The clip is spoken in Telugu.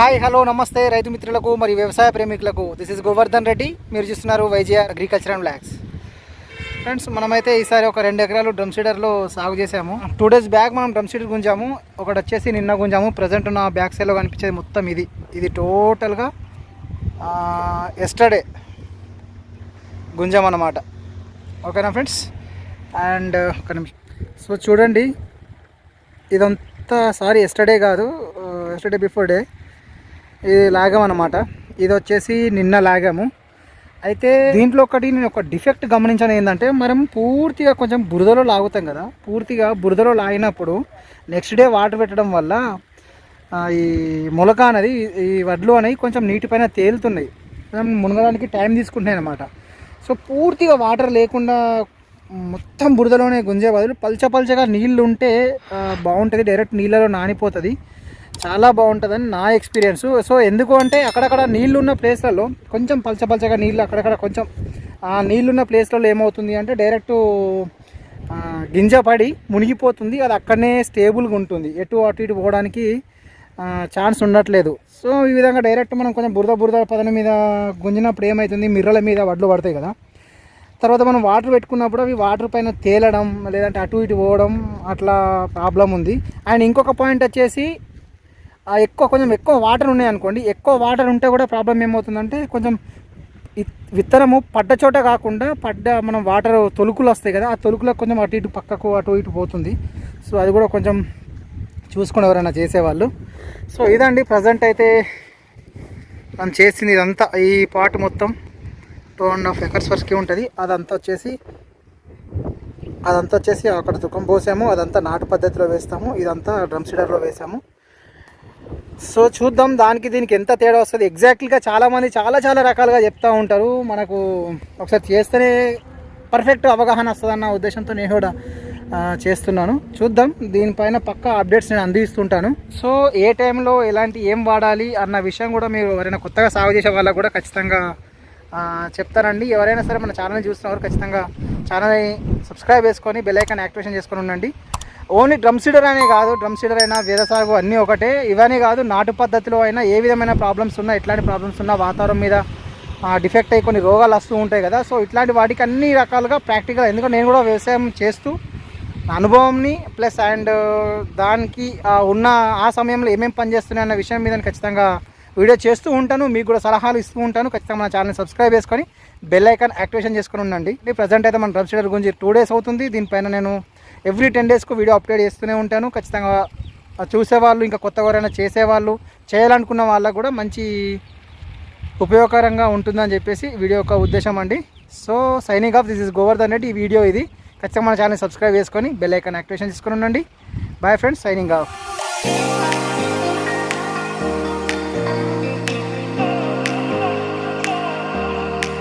హాయ్ హలో నమస్తే రైతు మిత్రులకు మరియు వ్యవసాయ ప్రేమికులకు. This is Govardhan Reddy. మీరు చూస్తున్నారు వైజీఆర్ అగ్రికల్చర్ అండ్ ల్యాక్స్ ఫ్రెండ్స్ మనమైతే ఈసారి ఒక రెండు ఎకరాలు డ్రమ్ సీడర్లో సాగు చేసాము టూ డేస్ బ్యాక్ మనం డ్రమ్ సీడర్ గుంజాము. ఒకటి వచ్చేసి నిన్న గుంజాము. ప్రజెంట్ నా బ్యాక్ సైడ్లో కనిపించేది మొత్తం ఇది. ఇది టోటల్గా ఎస్టర్డే గుంజామన్నమాట. ఓకేనా ఫ్రెండ్స్ అండ్ ఒక నిమిషం. సో చూడండి. ఇదంతా సారీ ఎస్టర్డే కాదు. ఎస్టర్డే బిఫోర్ డే ఇది లాగాం అనమాట ఇది వచ్చేసి నిన్న లాగాము. అయితే దీంట్లో ఒకటి నేను ఒక డిఫెక్ట్ గమనించాను ఏంటంటే మనం పూర్తిగా కొంచెం బురదలో లాగుతాం కదా. పూర్తిగా బురదలో లాగినప్పుడు నెక్స్ట్ డే వాటర్ పెట్టడం వల్ల ఈ మొలక అనేది ఈ వడ్లు అనేవి కొంచెం నీటిపైన తేలుతున్నాయి. మనం మునగడానికి టైం తీసుకుంటున్నాయి అనమాట సో పూర్తిగా వాటర్ లేకుండా మొత్తం బురదలోనే గుంజే బదులు పల్చ పల్చగా నీళ్ళు ఉంటే బాగుంటుంది. డైరెక్ట్ నీళ్ళలో నానిపోతుంది. చాలా బాగుంటుందని నా ఎక్స్పీరియన్స్. సో ఎందుకు అంటే అక్కడక్కడ నీళ్ళు ఉన్న ప్లేస్లలో కొంచెం పల్చ పల్చగా నీళ్ళు అక్కడక్కడ కొంచెం ఆ నీళ్ళున్న ప్లేస్లలో ఏమవుతుంది అంటే డైరెక్ట్ గింజ పడి మునిగిపోతుంది. అది అక్కడనే స్టేబుల్గా ఉంటుంది. ఎటు అటు ఇటు పోవడానికి ఛాన్స్ ఉండట్లేదు. సో ఈ విధంగా డైరెక్ట్ మనం కొంచెం బురద బురద పదన మీద గుంజినప్పుడు ఏమవుతుంది మిర్రల మీద వడ్లు పడతాయి కదా. తర్వాత మనం వాటర్ పెట్టుకున్నప్పుడు అవి వాటర్ పైన తేలడం లేదంటే అటు ఇటు పోవడం అట్లా ప్రాబ్లం ఉంది. అండ్ ఇంకొక పాయింట్ వచ్చేసి ఎక్కువ కొంచెం ఎక్కువ వాటర్ ఉన్నాయి అనుకోండి ఎక్కువ వాటర్ ఉంటే కూడా ప్రాబ్లం ఏమవుతుందంటే కొంచెం విత్తనము పడ్డ చోట కాకుండా పడ్డ మనం వాటర్ తొలుకులు వస్తాయి కదా ఆ తొలుకులకు కొంచెం అటు ఇటు పక్కకు అటు ఇటు పోతుంది. సో అది కూడా కొంచెం చూసుకుని ఎవరైనా చేసేవాళ్ళు. సో ఇదండి ప్రజెంట్ అయితే మనం చేసింది ఇదంతా. ఈ పార్ట్ మొత్తం టూ అండ్ హాఫ్ ఎకర్స్ వరకు ఉంటుంది. అదంతా వచ్చేసి అదంతా వచ్చేసి అక్కడ దుఃఖం పోసాము. అదంతా నాటు పద్ధతిలో వేస్తాము. ఇదంతా డ్రమ్ సీడర్లో వేసాము. సో చూద్దాం దానికి దీనికి ఎంత తేడా వస్తుంది. ఎగ్జాక్ట్లీగా చాలామంది చాలా చాలా రకాలుగా చెప్తూ ఉంటారు. మనకు ఒకసారి చేస్తేనే పర్ఫెక్ట్ అవగాహన వస్తుందన్న ఉద్దేశంతో నేను కూడా చేస్తున్నాను. చూద్దాం దీనిపైన పక్క అప్డేట్స్ నేను అందిస్తుంటాను. సో ఏ టైంలో ఎలాంటి ఏం వాడాలి అన్న విషయం కూడా మీరు ఎవరైనా కొత్తగా సాగు చేసే వాళ్ళకు కూడా ఖచ్చితంగా చెప్తానండి ఎవరైనా సరే మన ఛానల్ని చూస్తున్నవారు ఖచ్చితంగా ఛానల్ని సబ్స్క్రైబ్ చేసుకొని బెల్ ఐకాన్ యాక్టివేషన్ చేసుకొని ఉండండి. ఓన్లీ డ్రమ్ సీడర్ అనే కాదు డ్రమ్ సీడర్ అయినా వేద సాగు అన్నీ ఒకటే. ఇవన్నీ కాదు నాటు పద్ధతిలో అయినా ఏ విధమైన ప్రాబ్లమ్స్ ఉన్నా ఎట్లాంటి ప్రాబ్లమ్స్ ఉన్నా వాతావరణం మీద డిఫెక్ట్ అయ్యి కొన్ని రోగాలు వస్తూ ఉంటాయి కదా. సో ఇట్లాంటి వాటికి అన్ని రకాలుగా ప్రాక్టికల్ ఎందుకంటే నేను కూడా వ్యవసాయం చేస్తూ నా అనుభవంని ప్లస్ అండ్ దానికి ఉన్న ఆ సమయంలో ఏమేమి పనిచేస్తున్నాయి అన్న విషయం మీద ఖచ్చితంగా వీడియో చేస్తూ ఉంటాను. మీకు కూడా సలహాలు ఇస్తూ ఉంటాను. ఖచ్చితంగా మన ఛానల్ సబ్స్క్రైబ్ చేసుకొని బెల్ ఐకాన్ యాక్టివేషన్ చేసుకొని ఉండండి. ప్రజెంట్ అయితే మన డ్రమ్ సీడర్ గురించి టూ డేస్ అవుతుంది. దీనిపైన నేను ఎవ్రీ టెన్ డేస్కు వీడియో అప్డేట్ చేస్తూనే ఉంటాను. ఖచ్చితంగా చూసేవాళ్ళు ఇంకా కొత్త ఎవరైనా చేసేవాళ్ళు చేయాలనుకున్న వాళ్ళకు కూడా మంచి ఉపయోగకరంగా ఉంటుందని చెప్పేసి వీడియో యొక్క ఉద్దేశం అండి. So signing off this is Govardhan Reddy ఈ వీడియో ఇది. ఖచ్చితంగా మన ఛానల్ సబ్స్క్రైబ్ చేసుకొని బెల్ ఐకాన్ యాక్టివేషన్ చేసుకొని ఉండండి. Bye friends signing off